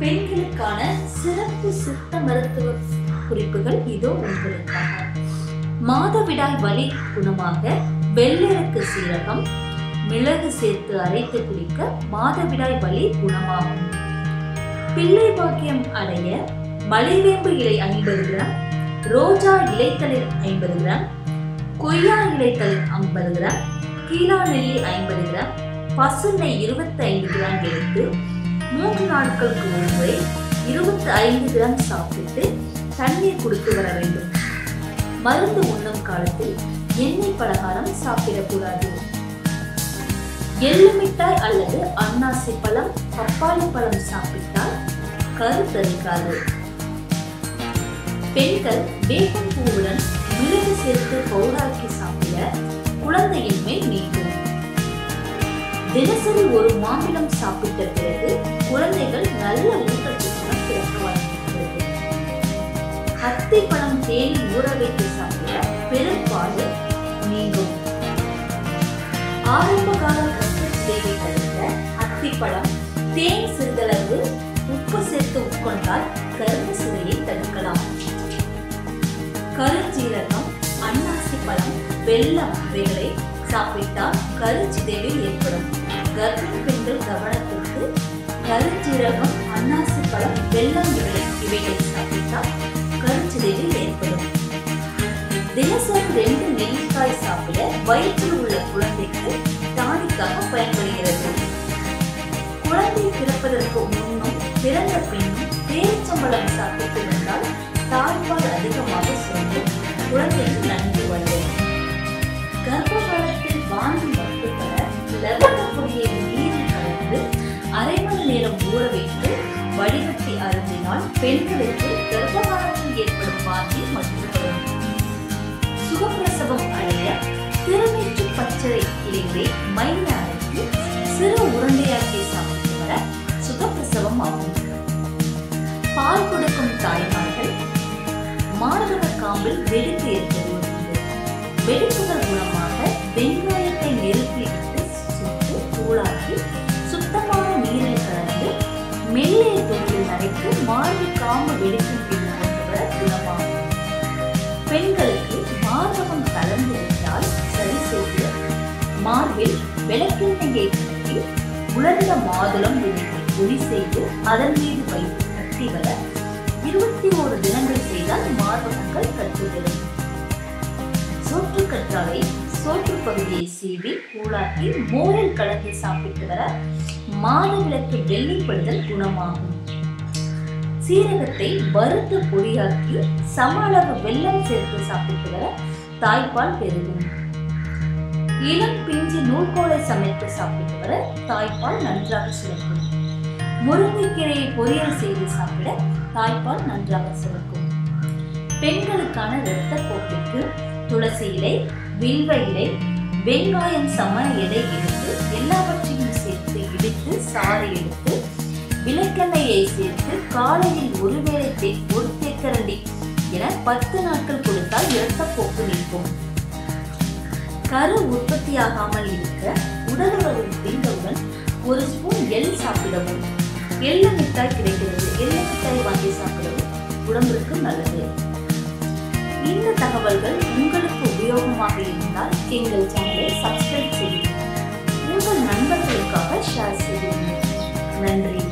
பெண்களுக்கான சிறப்பு சித்த மருத்துவ குறிப்புகள் இதோ உங்களுக்காக. மாதவிடாய் வலி குணமாக வெள்ளருக்கு சீரகம் மிளகு சேர்த்து அரைத்து குடிக்க மாதவிடாய் வலி குணமாகும். பிள்ளை பாக்கியம் அடைய மலைவேம்பு இலை ஐம்பது கிராம் ரோஜா இலைத்தளிர் ஐம்பது கிராம் கொய்யா இலைத்தளிர் ஐம்பது கிராம் கீழா நெல்லி ஐம்பது கிராம் பசுனை இருபத்தி ஐந்து கிராம் எடுத்து மூன்று நாட்களுக்கு ஒரு முறை இருபத்தி ஐந்து கிராம் சாப்பிட்டு தண்ணீர் குடித்து வர வேண்டும். மருந்து உண்ணும் காலத்தில் எண்ணெய் பலகாரம் சாப்பிடக்கூடாது. எள்ளு மிட்டாய் அல்லது அன்னாசி பழம் பப்பாளி பழம் சாப்பிட்டால் கருத்தரிக்காது பெண்கள் வேப்பம் பூவுடன் மிளகு சேர்த்து பவுடாக்கி சாப்பிட குழந்தையின்மை நீக்கும் தினசரி ஒரு மாம்பழம் சாப்பிட்ட பிறகு குழந்தைகள் நல்ல ஊட்டச்சத்துடன் பிறக்க வளர்கிறது அத்தி பழம் தேனில் ஊற வைத்து சாப்பிட பெரும்பாடு நீங்கும். ஆரம்ப கால தேவை தடுக்க அத்திப்பழம் தேன் சிறிதளவு உப்பு சேர்த்து உட்கொண்டால் கரும்பு சுவையை தடுக்கலாம். கருஞ்சீரகம் அன்னாசி பழம் வெள்ளம் இவைகளை சாப்பிட்டால் கருச்சிதைவில் ஏற்படும். கர்ப்பிணி பெண்கள் கவனத்திற்கு கருஞ்சீரகம் அன்னாசி பழம் வெள்ளம் இவைகளை சாப்பிட்டால் கருச்சிதைவில் ஏற்படும். தினசரி ரெண்டு நெல்லிக்காய் சாப்பிட வயிற்றில் உள்ள குழந்தைக்கு டானிக்காக பயன்படுகிறது. குழந்தை பிறப்பதற்கு முன்னும் பிறந்த பின்னும் பேரிச்சம்பழம் சாப்பிட்டு வந்தால் தாய்ப்பால் அதிகமாக சுரண்டும் குழந்தைக்கு நன்கு பெண்களுக்கு கர்ப்பகாலத்தில் ஏற்படும் வாந்தி மட்டுப்படும் சுகப்பிரசவம் அடைய திருநீற்று பச்சரை இலைகளை மைய அரைத்து சிறு உருண்டையாக்கி சமைத்து வர சுகப்பிரசவம் ஆகும். பால் கொடுக்கும் தாய்மார்கள் மார்பக காம்பில் வெடித்து ஏற்படும் நரைத்து மார்பு காம்பு வெடிக்கும் கொண்டு குணமாகும் பெண்களுக்கு மார்பகம் கலந்து விட்டால் சரி செய்ய மார்பில் விளக்கெண்ணெயை கட்டி உலர்ந்த மாதுளம் விழுந்து ஒளி செய்து அதன் மீது வைத்து கட்டி வர இருபத்தி ஓரு தினங்கள் செய்தால் மார்பகங்கள் கட்டுவிடும் சோற்று கற்றாழை சோற்று பகுதியை சீவி கூழாக்கி மோரில் கலந்து சாப்பிட்டு வர மாதவிலக்கு வெள்ளிப்படுதல் குணமாகும். சீரகத்தை வறுத்து பொடியாக்கி சம அளவு வெல்லம் சேர்த்து சாப்பிட்டு வர தாய்ப்பால் பெருகும். இளம் பிஞ்சு நூல்கோலை சமைத்து சாப்பிட்டு வர தாய்ப்பால் நன்றாக சுரக்கும். முருங்கைக்கீரையை பொரியல் செய்து சாப்பிட தாய்ப்பால் நன்றாக சுரக்கும். பெண்களுக்கான இரத்த போக்கிற்கு துளசி இலை வில்வ இலை வெங்காயம் சம எடை எடுத்து எல்லாவற்றையும் சேர்த்து இடித்து சாறு எடுத்து விளக்கெண்ணெயை சேர்த்து காலையில் ஒருவேளை தே- ஒரு தேக்கரண்டி என பத்து நாட்கள் கொடுத்தால் இரத்தப்போக்கு நீக்கும் கரு உற்பத்தியாகாமல் இருக்க உடலுறவு முடிந்தவுடன் ஒரு ஸ்பூன் எள் சாப்பிடவும். எள்ளு மிட்டாய் கிடைக்கிறது. எள்ளு மிட்டாய் வாங்கி சாப்பிடவும் உடம்புக்கு நல்லது. இந்த தகவல்கள் உங்களுக்கு உபயோகமாக இருந்தால் எங்கள் சேனலை சப்ஸ்கிரைப் செய்யுங்கள் உங்கள் நண்பர்களுக்காக ஷேர் செய்யுங்கள். நன்றி.